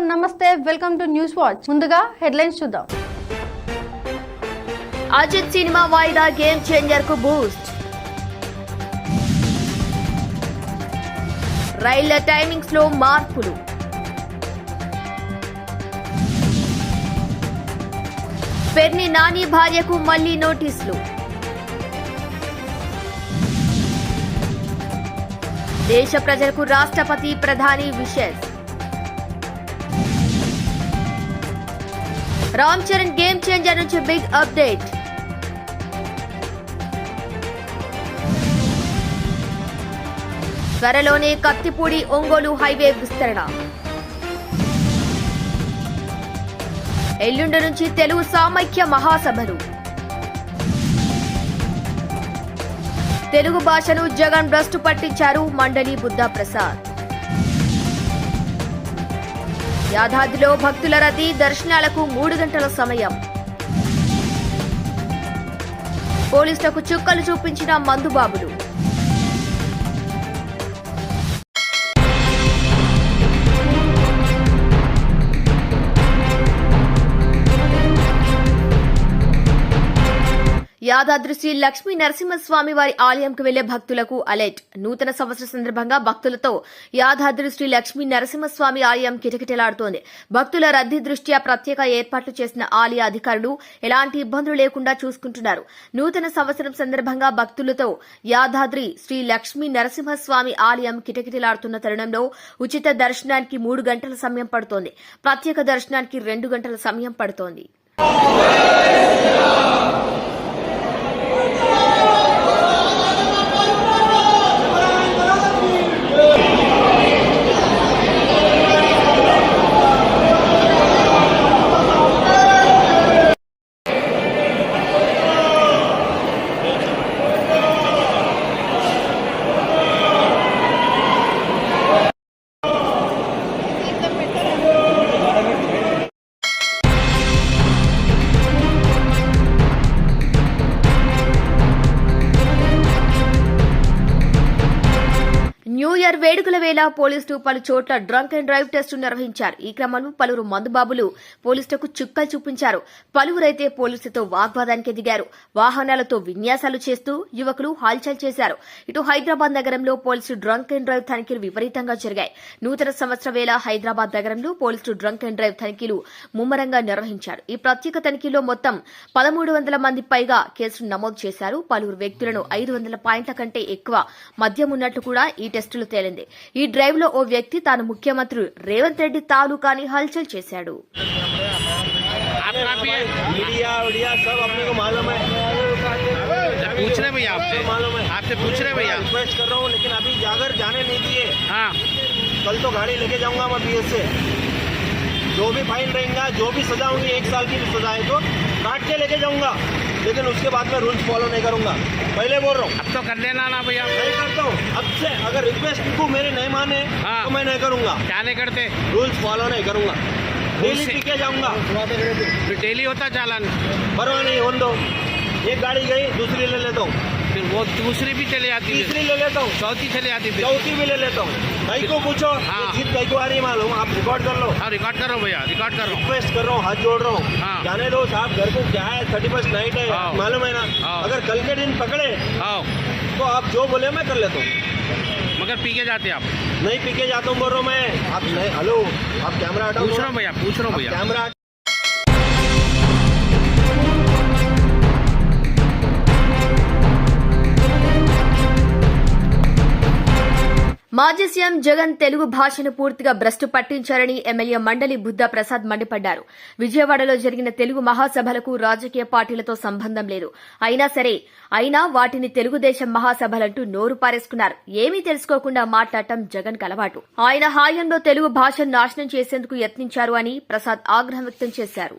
నమస్తే welcome to News Watch. ముందుగా headlines చూద్దాం. అజిత్ సినిమా వాయిదా గేమ్ చేంజర్కు బూస్ట్. రైళ్ళ టైమింగ్స్లో మార్పులు. పెర్ని నాని భార్యకు మళ్ళీ నోటీసులు. దేశ ప్రజలకు రాష్ట్రపతి ప్రధాని wishes. Ram Charan Game Changer నుంచి బిగ్ అప్డేట్. త్వరలోనే కత్తిపూడి ఒంగోలు హైవే విస్తరణ. ఎల్లుండి నుంచి తెలుగు సామైక్య మహాసభలు. తెలుగు భాషను జగన్ భ్రష్టు పట్టించారు మండలి బుద్ధా ప్రసాద్. యాదాద్రిలో భక్తుల రద్దీ దర్శనాలకు మూడు గంటల సమయం. పోలీసులకు చుక్కలు చూపించిన మందుబాబులు. యాదాద్రి శ్రీ లక్ష్మీ నరసింహస్వామి వారి ఆలయంకు వెళ్ళే భక్తులకు అలర్ట్. నూతన సంవత్సర సందర్భంగా భక్తులతో యాదాద్రి శ్రీ లక్ష్మీ నరసింహస్వామి ఆలయం కిటకిటలాడుతోంది. భక్తుల రద్దీ దృష్ట్యా ప్రత్యేక ఏర్పాట్లు చేసిన ఆలయ అధికారులు ఎలాంటి ఇబ్బందులు లేకుండా చూసుకుంటున్నారు. నూతన సంవత్సరం సందర్భంగా భక్తులతో యాదాద్రి శ్రీ లక్ష్మీ నరసింహస్వామి ఆలయం కిటకిటలాడుతున్న తరుణంలో ఉచిత దర్శనానికి మూడు గంటల సమయం పడుతోంది. ప్రత్యేక దర్శనానికి రెండు గంటల సమయం పడుతోంది. న్యూ వేడుకల వేళ పోలీసులు పలు చోట్ల డ్రంక్ అండ్ డ్రైవ్ టెస్టు నిర్వహించారు. ఈ క్రమంలో పలువురు మందుబాబులు పోలీసులకు చుక్కలు చూపించారు. పలువురైతే పోలీసులతో వాగ్వాదానికి దిగారు వాహనాలతో విన్యాసాలు చేస్తూ యువకులు హల్చల్ చేశారు. ఇటు హైదరాబాద్ నగరంలో పోలీసులు డ్రంక్ అండ్ డ్రైవ్ తనిఖీలు విపరీతంగా జరిగాయి. నూతన సంవత్సర వేళ హైదరాబాద్ నగరంలో పోలీసులు డ్రంక్ అండ్ డ్రైవ్ తనిఖీలు ముమ్మరంగా నిర్వహించారు. ఈ ప్రత్యేక తనిఖీలో మొత్తం పదమూడు వందల మంది పైగా కేసులు నమోదు చేశారు. పలువురు వ్యక్తులను ఐదు వందల పాయింట్ల కంటే ఎక్కువ మద్యం ఉన్నట్లు కూడా ఈ టెస్టులు తేలింది ఈ డ్రైవ్ లో ఓ వ్యక్తి తాను ముఖ్యమంత్రి రేవంత్ రెడ్డి తాలూకాని హల్చల్ చేశాడు आपका भी है मीडिया वीडिया सब अपने को मालूम है पूछ रहे भैया आपसे मालूम है आपसे पूछ रहे भैया रिक्वेस्ट कर रहा हूँ लेकिन अभी जागर जाने नहीं दिए हाँ कल तो गाड़ी लेके जाऊंगा मैं बी से जो भी फाइन रहेगा जो भी सजा होंगी एक साल की भी सजा है तो काट के लेके जाऊँगा। लेकिन उसके बाद में रूल्स फॉलो नहीं करूँगा। पहले बोल रहा हूँ। अब तो कर लेना ना भैया। नहीं करता हूँ। अब से अगर रिक्वेस्ट को मेरे नहीं माने हाँ। तो मैं नहीं करूँगा। क्या नहीं करते? रूल्स फॉलो नहीं करूँगा। डेली पी के जाऊँगा। डेली होता चालान। परवाह नहीं होने दो। एक गाड़ी गई दूसरी ले लेता हूँ। फिर वो दूसरी भी चले आती है तीसरी ले लेता हूँ। चौथी चले आती फिर। चौथी भी ले लेता हूँ। भाई को पूछो हाँ। जीत भाई को आ रही है मालूम? आप रिकॉर्ड कर लो। हाँ रिकॉर्ड करो भैया रिकॉर्ड करो रिक्वेस्ट कर रहा हूँ हाथ जोड़ रहा हूँ। हाँ। जाने दो साहब घर को क्या है? थर्टी फ़र्स्ट नाइट है हाँ। मालूम है ना? हाँ। अगर कल के दिन पकड़े आओ तो आप जो बोले मैं कर लेता हूँ। मगर पी के जाते आप। नहीं पी के जाता हूँ बोल रहा हूँ मैं। आप हेलो आप कैमरा हटाओ। पूछ रहा हूँ भैया पूछ रहा हूँ भैया। कैमरा మాజీ సీఎం జగన్ తెలుగు భాషను పూర్తిగా భ్రష్టు పట్టించారని ఎమ్మెల్యే మండలి బుద్ధ ప్రసాద్ మండిపడ్డారు. విజయవాడలో జరిగిన తెలుగు మహాసభలకు రాజకీయ పార్టీలతో సంబంధం లేదు. అయినా సరే అయినా వాటిని తెలుగుదేశం మహాసభలంటూ నోరు పారేసుకున్నారు. ఏమీ తెలుసుకోకుండా మాట్లాడటం జగన్ అలవాటు ఆయన హాయంలో తెలుగు భాషను నాశనం చేసేందుకు యత్నించారు అని ప్రసాద్ ఆగ్రహం వ్యక్తం చేశారు.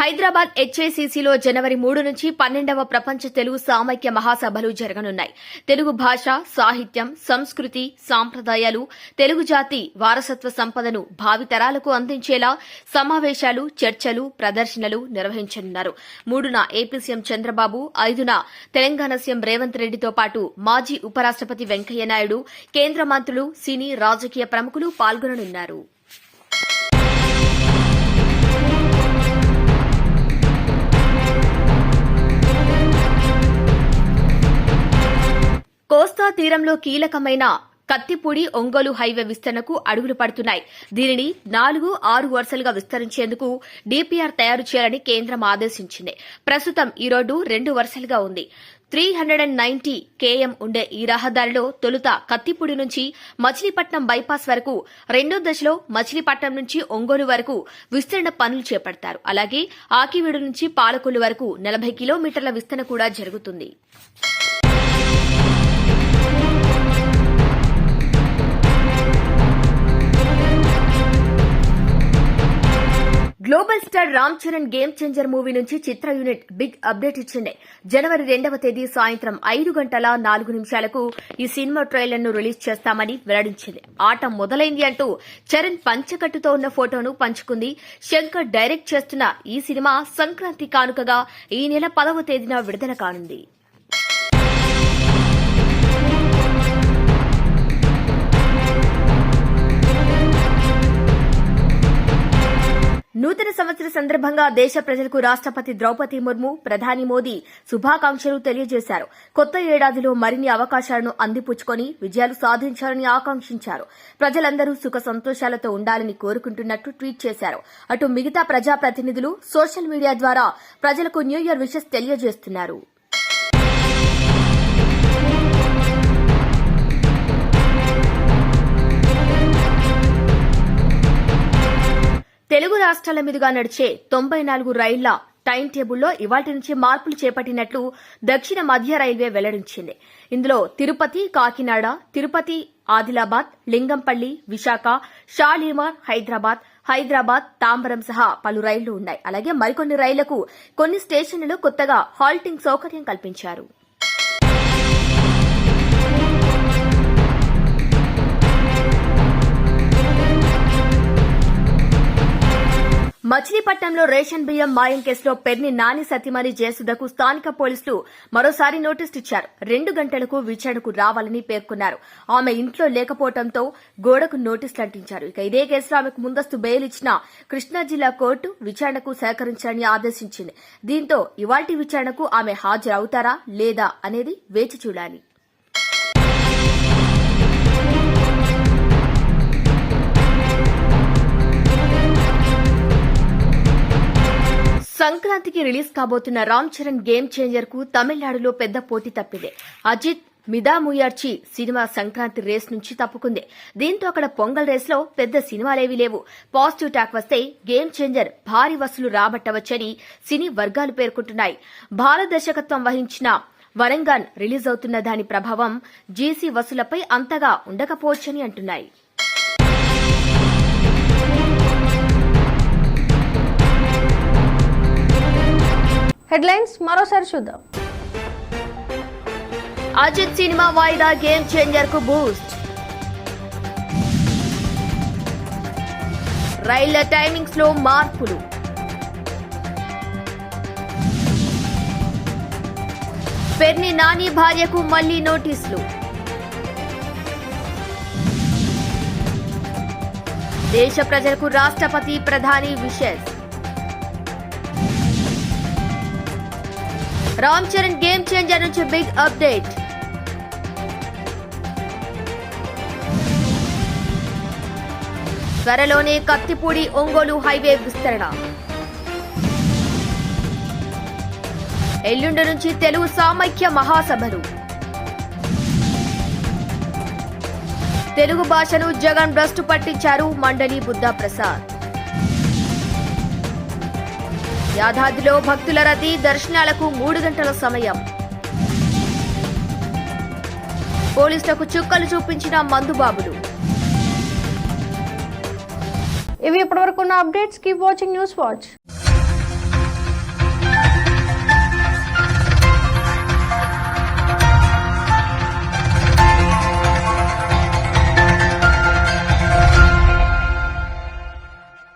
హైదరాబాద్ హెచ్ఏసీసీలో జనవరి మూడు నుంచి పన్నెండవ ప్రపంచ తెలుగు సామైక్య మహాసభలు జరగనున్నాయి. తెలుగు భాష సాహిత్యం సంస్కృతి సాంప్రదాయాలు తెలుగు జాతి వారసత్వ సంపదను భావితరాలకు అందించేలా సమావేశాలు చర్చలు ప్రదర్శనలు నిర్వహించనున్నారు. మూడున ఏపీ సీఎం చంద్రబాబు ఐదున తెలంగాణ సీఎం రేవంత్ రెడ్డితో పాటు మాజీ ఉపరాష్టపతి వెంకయ్యనాయుడు కేంద్ర మంత్రులు సినీ రాజకీయ ప్రముఖులు పాల్గొననున్నారు. తీరంలో కీలకమైన కత్తిపూడి ఒంగోలు హైవే విస్తరణకు అడుగులు పడుతున్నాయి. దీనిని నాలుగు ఆరు వరుసలుగా విస్తరించేందుకు డీపీఆర్ తయారు చేయాలని కేంద్రం ఆదేశించింది. ప్రస్తుతం ఈ రోడ్డు రెండు వరుసలుగా ఉంది. Three hundred and ninety KM ఉండే ఈ రహదారిలో తొలుత కత్తిపూడి నుంచి మచిలీపట్నం బైపాస్ వరకు రెండో దశలో మచిలీపట్నం నుంచి ఒంగోలు వరకు విస్తరణ పనులు చేపడతారు. అలాగే ఆకివీడు నుంచి పాలకొల్లు వరకు నలభై కిలోమీటర్ల విస్తరణ కూడా జరుగుతుంది. Global Ram Charan Game Changer movie నుంచి చిత్ర యూనిట్ బిగ్ అప్డేట్ ఇచ్చింది. జనవరి రెండవ తేదీ సాయంత్రం ఐదు గంటల నాలుగు నిమిషాలకు ఈ సినిమా ట్రైలర్ను రిలీజ్ చేస్తామని వెల్లడించింది. ఆట మొదలైంది అంటూ చరణ్ పంచకట్టుతో ఉన్న ఫోటోను పంచుకుంది. శంకర్ డైరెక్ట్ చేస్తున్న ఈ సినిమా సంక్రాంతి కానుకగా ఈ నెల పదవ తేదీన విడుదల కానుంది. నూతన సంవత్సర సందర్భంగా దేశ ప్రజలకు రాష్టపతి ద్రౌపది ముర్ము ప్రధాని మోదీ శుభాకాంక్షలు తెలియజేశారు. కొత్త ఏడాదిలో మరిన్ని అవకాశాలను అందిపుచ్చుకొని విజయాలు సాధించాలని ఆకాంక్షించారు. ప్రజలందరూ సుఖ సంతోషాలతో ఉండాలని కోరుకుంటున్నట్టు ట్వీట్ చేశారు. అటు మిగతా ప్రజాప్రతినిధులు సోషల్ మీడియా ద్వారా ప్రజలకు న్యూ ఇయర్ విషెస్ తెలియజేస్తున్నారు. తెలుగు రాష్ట్రాల మీదుగా నడిచే తొంభై నాలుగు రైళ్ళ టైం టేబుల్లో ఇవాటి నుంచి మార్పులు చేపట్టినట్లు దక్షిణ మధ్య రైల్వే వెల్లడించింది. ఇందులో తిరుపతి కాకినాడ తిరుపతి ఆదిలాబాద్ లింగంపల్లి విశాఖ షాలిమార్ హైదరాబాద్ హైదరాబాద్ తాంబరం సహా పలు రైళ్ళు ఉన్నాయి. అలాగే మరికొన్ని రైళ్ళకు కొన్ని స్టేషన్లలో కొత్తగా హాల్టింగ్ సౌకర్యం కల్పించారు. మచిలీపట్నంలో రేషన్ బియ్యం మాయం కేసులో పెర్ని నాని సతీమణి జయసుధకు స్థానిక పోలీసులు మరోసారి నోటీసు ఇచ్చారు. రెండు గంటలకు విచారణకు రావాలని పేర్కొన్నారు. ఆమె ఇంట్లో లేకపోవడంతో గోడకు నోటీసులు అంటించారు. ఇక ఇదే కేసులో ఆమెకు ముందస్తు బెయిల్ ఇచ్చిన కృష్ణా జిల్లా కోర్టు విచారణకు సహకరించాలని ఆదేశించింది. దీంతో ఇవాల్టి విచారణకు ఆమె హాజరవుతారా లేదా అనేది వేచి చూడాలి. సంక్రాంతికి రిలీజ్ కాబోతున్న రామ్ చరణ్ గేమ్ చేంజర్కు తమిళనాడులో పెద్ద పోటీ తప్పింది. అజిత్ మిదా ముయార్చి సినిమా సంక్రాంతి రేస్ నుంచి తప్పుకుంది. దీంతో అక్కడ పొంగల్ రేస్లో పెద్ద సినిమాలేవీ లేవు. పాజిటివ్ టాక్ వస్తే గేమ్ చేంజర్ భారీ వసూలు రాబట్టవచ్చని సినీ వర్గాలు పేర్కొంటున్నాయి. భారత దర్శకత్వం వహించిన వరంగాన్ రిలీజ్ అవుతున్న దాని ప్రభావం జీసీ వసూలపై అంతగా ఉండకపోవచ్చని అంటున్నాయి. హెడ్లైన్స్ మరోసారి చూద్దాం. అజిత్ సినిమా వాయిదా గేమ్ చేంజర్కు బూస్ట్. రైళ్ళ టైమింగ్స్లో మార్పులు. పెర్ని నాని భార్యకు మళ్ళీ నోటీసులు. దేశ ప్రజలకు రాష్ట్రపతి ప్రధాని wishes. Ram Charan Game Changer నుంచి బిగ్ అప్డేట్. త్వరలోనే కత్తిపూడి ఒంగోలు హైవే విస్తరణ. ఎల్లుండి నుంచి తెలుగు సామైక్య మహాసభలు. తెలుగు భాషను జగన్ భ్రష్టు పట్టించారు మండలి బుద్ధా ప్రసాద్. యాదాద్రిలో భక్తుల రద్దీ దర్శనాలకు మూడు గంటల సమయం. పోలీసులకు చుక్కలు చూపించిన మందుబాబులు. ఇవి ఇప్పటివరకు ఉన్న updates keep watching News Watch.